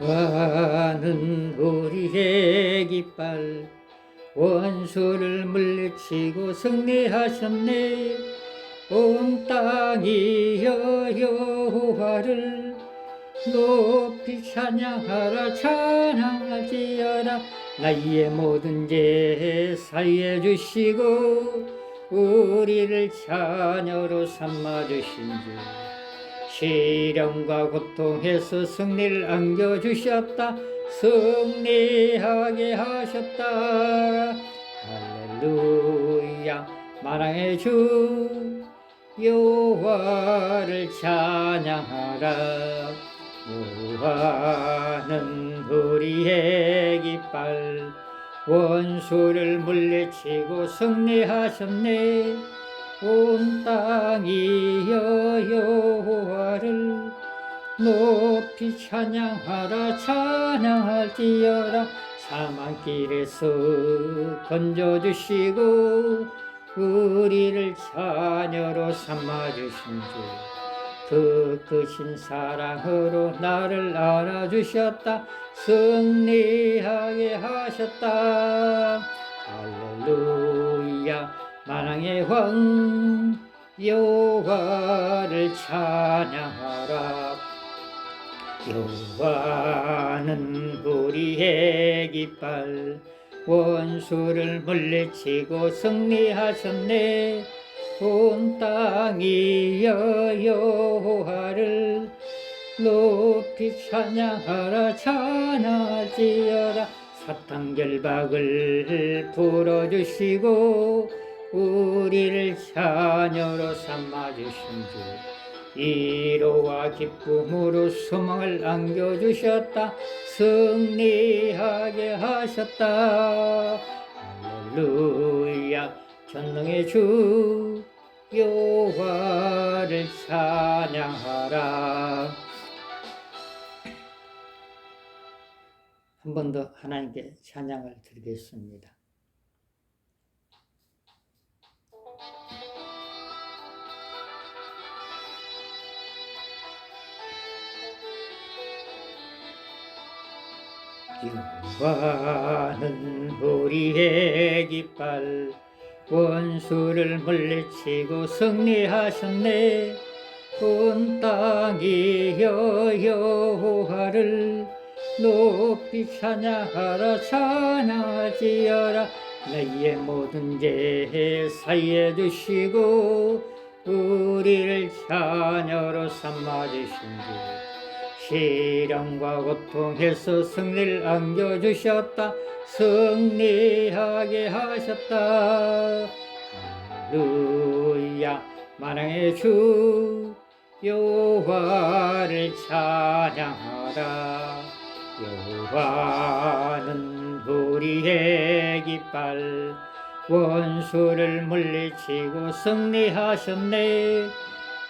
여호와는 우리의 깃발. 원수를 물리치고 승리하셨네. 온 땅이여 여호와를 높이 찬양하라. 찬양할지어라 나의 모든 죄 사해 주시고 우리를 자녀로 삼아 주신 주 시련과 고통에서 승리를 안겨주셨다. 승리하게 하셨다. 할렐루야. 만왕의 주 여호와를 찬양하라. 여호와는 우리의 깃발 원수를 물리치고 승리하셨네 온 땅이여 여호와를 높이 찬양하라 찬양할지어라 사망길에서 건져주시고 우리를 자녀로 삼아주신 주. 그 크신 사랑으로 나를 알아주셨다. 승리하게 하셨다. 할렐루야 만왕의 왕 여호와를 찬양하라. 여호와는 우리의 깃발 원수를 물리치고 승리하셨네. 온 땅이여 여호와를 높이 찬양하라. 찬양할지어라 사탄 결박을 풀어주시고 우리를 자녀로 삼아주신 주 이로와 기쁨으로 소망을 안겨주셨다. 승리하게 하셨다. 할렐루야. 전능의 주 여호와를 찬양하라. 한 번 더 하나님께 찬양을 드리겠습니다. 여호와는 우리의 깃발 원수를 물리치고 승리하셨네. 온 땅이여 여호와를 높이 찬양하라 찬양하지어라. 나의 모든 죄 사해 주시고 우리를 자녀로 삼아 주신 주 시련과 고통에서 승리를 안겨주셨다. 승리하게 하셨다. 할렐루야. 만왕의 주 여호와를 찬양하라. 여호와는 우리의 깃발 원수를 물리치고 승리하셨네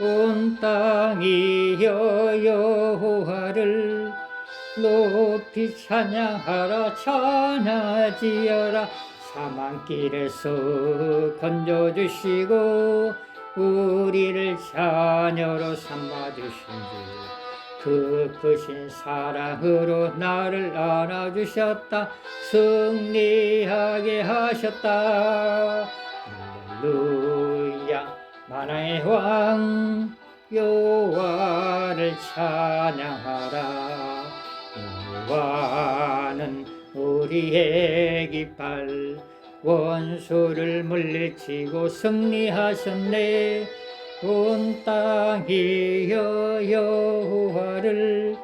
온 땅이여 여호와를 높이 찬양하라 찬양하지어라. 사망길에서 건져주시고 우리를 자녀로 삼아주신 주그 크신 사랑으로 나를 안아주셨다. 승리하게 하셨다. 할렐루야 만화의 왕 여호와를 찬양하라. 여호와는 우리의 깃발 원수를 물리치고 승리하셨네. 온 땅이여 여호와를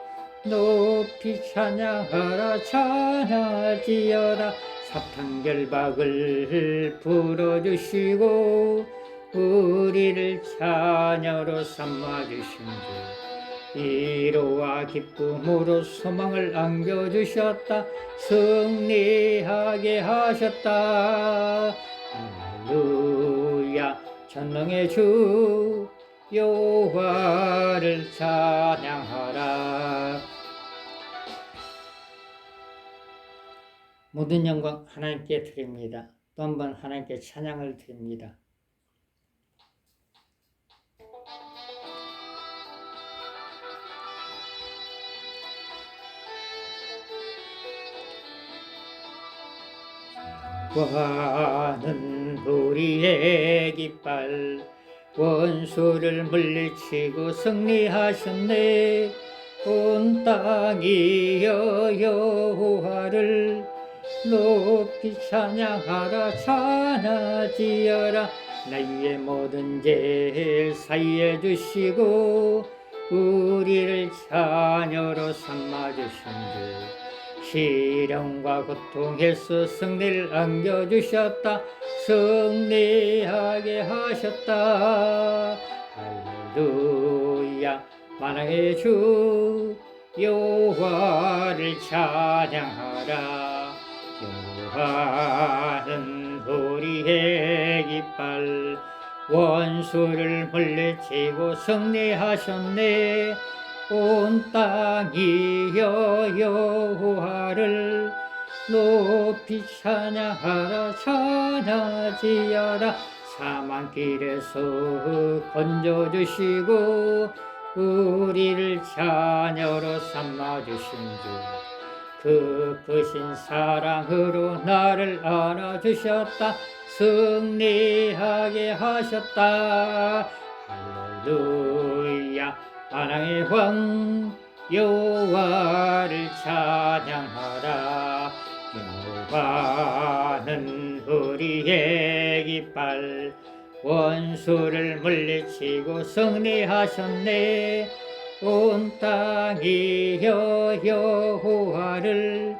높이 찬양하라. 찬양하지어라 사탄 결박을 풀어주시고 우리를 자녀로 삼아 주신 주 이로와 기쁨으로 소망을 안겨 주셨다 승리하게 하셨다 할렐루야 전능의 주 여호와를 찬양하라 모든 영광 하나님께 드립니다. 또 한 번 하나님께 찬양을 드립니다. 와는 우리의 깃발. 원수를 물리치고 승리하셨네. 온 땅이여 여호와를 높이 찬양하라. 찬하지어라. 나의 모든 죄 사이에 주시고 우리를 자녀로 삼아 주신 주 시련과 고통에서 승리를 안겨주셨다. 승리하게 하셨다. 할렐루야. 만왕의 주 여호와를 찬양하라. 여호와는 우리의 깃발 원수를 물리치고 승리하셨네 온 땅이여 여호와를 높이 찬양하라 찬양지어라. 사망길에서 건져주시고 우리를 자녀로 삼아주신 주 그 크신 사랑으로 나를 안아주셨다. 승리하게 하셨다. 할렐루야 만왕의 왕 여호와를 찬양하라. 여호와는 우리의 깃발 원수를 물리치고 승리하셨네. 온 땅이여 여호와를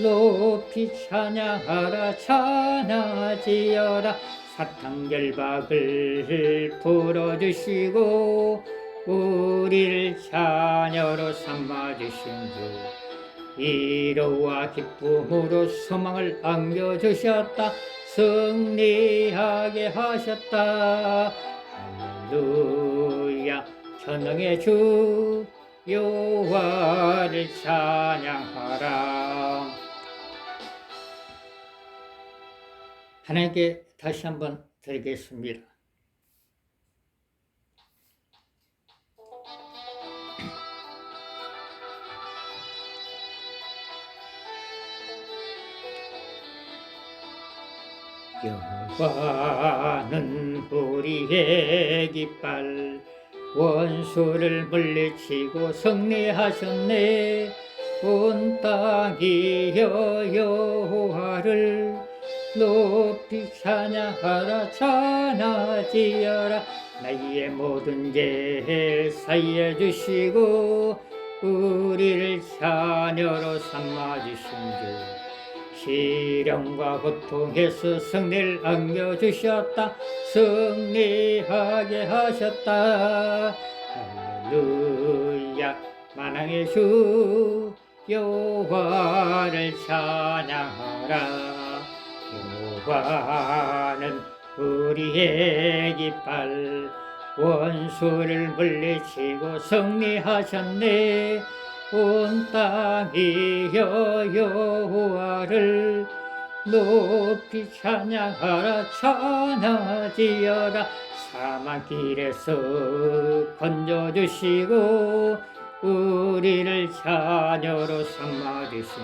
높이 찬양하라. 찬하지어라. 사탕 결박을 풀어주시고 우리를 자녀로 삼아 주신 주 이로와 기쁨으로 소망을 안겨 주셨다. 승리하게 하셨다. 할렐루야. 전능의 주 여호와를 찬양하라. 하나님께 다시 한번 드리겠습니다. 여호와는 우리의 깃발. 원수를 물리치고 승리하셨네. 온 땅이여 여호와를 높이 찬양하라 찬하지어라. 나의 모든 죄 사이에 주시고 우리를 자녀로 삼아 주신 주 시련과 고통에서 승리를 안겨주셨다. 승리하게 하셨다. 할렐루야. 만왕의 주 여호와를 찬양하라. 여호와는 우리의 깃발 원수를 물리치고 승리하셨네 온 땅이여 여호와를 높이 찬양하라. 찬하지어라 사막길에서 건져주시고 우리를 자녀로 삼아주신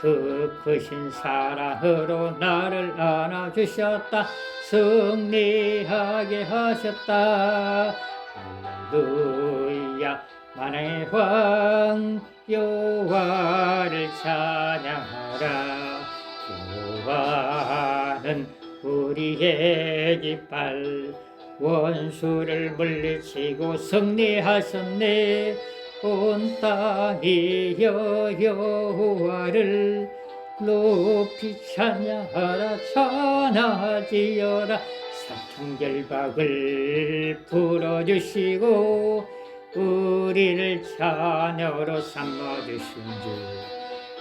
주그 크신 사랑으로 나를 안아주셨다. 승리하게 하셨다. 할렐루야 만왕의 왕 여호와를 찬양하라. 여호와는 우리의 깃발 원수를 물리치고 승리하셨네. 온 땅이여 여호와를 높이 찬양하라. 찬하지어라. 사탕 결박을 풀어주시고 우리를 자녀로 삼아 주신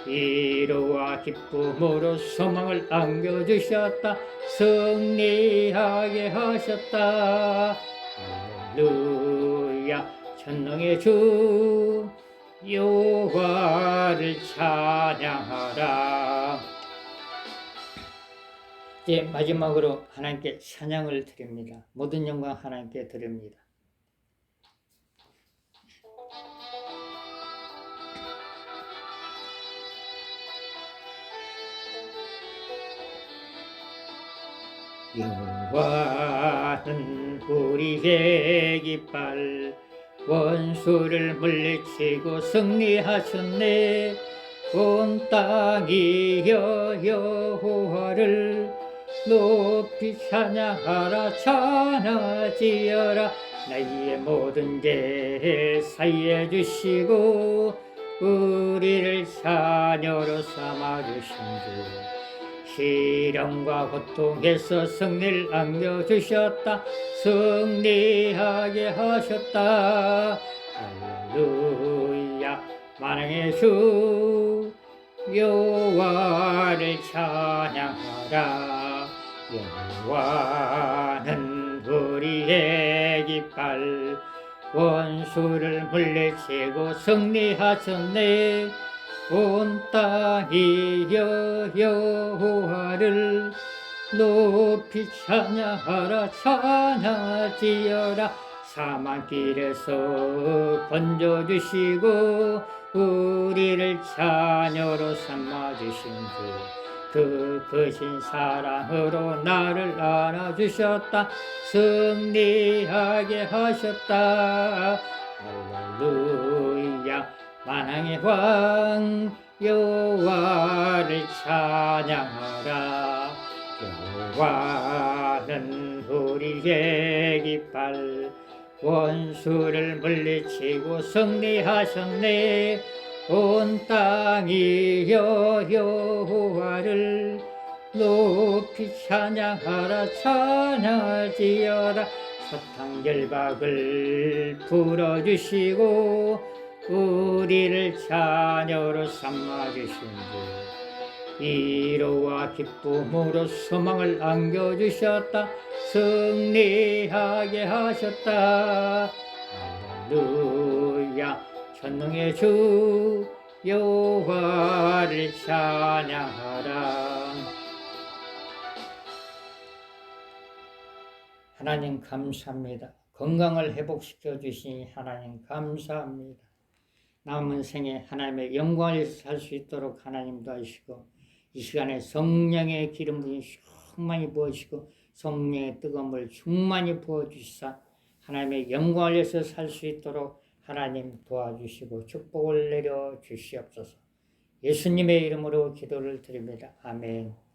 주 이로와 기쁨으로 소망을 안겨주셨다. 승리하게 하셨다. 할렐루야. 전능의 주 여호와를 찬양하라. 이제 마지막으로 하나님께 찬양을 드립니다. 모든 영광 하나님께 드립니다 여호와는 우리의 깃발 원수를 물리치고 승리하셨네. 온 땅이 여 여호와를 높이 찬양하라 찬하지어라. 나의 모든 죄 사해 주시고 우리를 자녀로 삼아 주신 주 시련과 고통에서 승리를 안겨주셨다. 승리하게 하셨다. 할렐루야. 만왕의 주 여호와를 찬양하라. 여호와는 우리의 깃발 원수를 물리치고 승리하셨네 온 땅이 여 여호와를 높이 찬양하라 찬양지어라. 사망길에서 건져주시고 우리를 자녀로 삼아주신 주그 크신 사랑으로 나를 안아주셨다. 승리하게 하셨다. 할렐루야 만왕의 왕 여호와를 찬양하라. 여호와는 우리의 깃발 원수를 물리치고 승리하셨네. 온 땅이 여 여호와를 높이 찬양하라. 찬양지어라 사탕 열박을 풀어주시고 우리를 자녀로 삼아 주신 주 이로와 기쁨으로 소망을 안겨주셨다 승리하게 하셨다. 할렐루야. 전능의 주 여호와를 찬양하라. 하나님 감사합니다. 건강을 회복시켜 주신 하나님 감사합니다 남은 생에 하나님의 영광을 살 수 있도록 하나님 도와주시고 이 시간에 성령의 기름 부음 충만히 부어주시고 성령의 뜨거운 물 충만히 부어주시사 하나님의 영광을 위해서 살 수 있도록 하나님 도와주시고 축복을 내려 주시옵소서. 예수님의 이름으로 기도를 드립니다. 아멘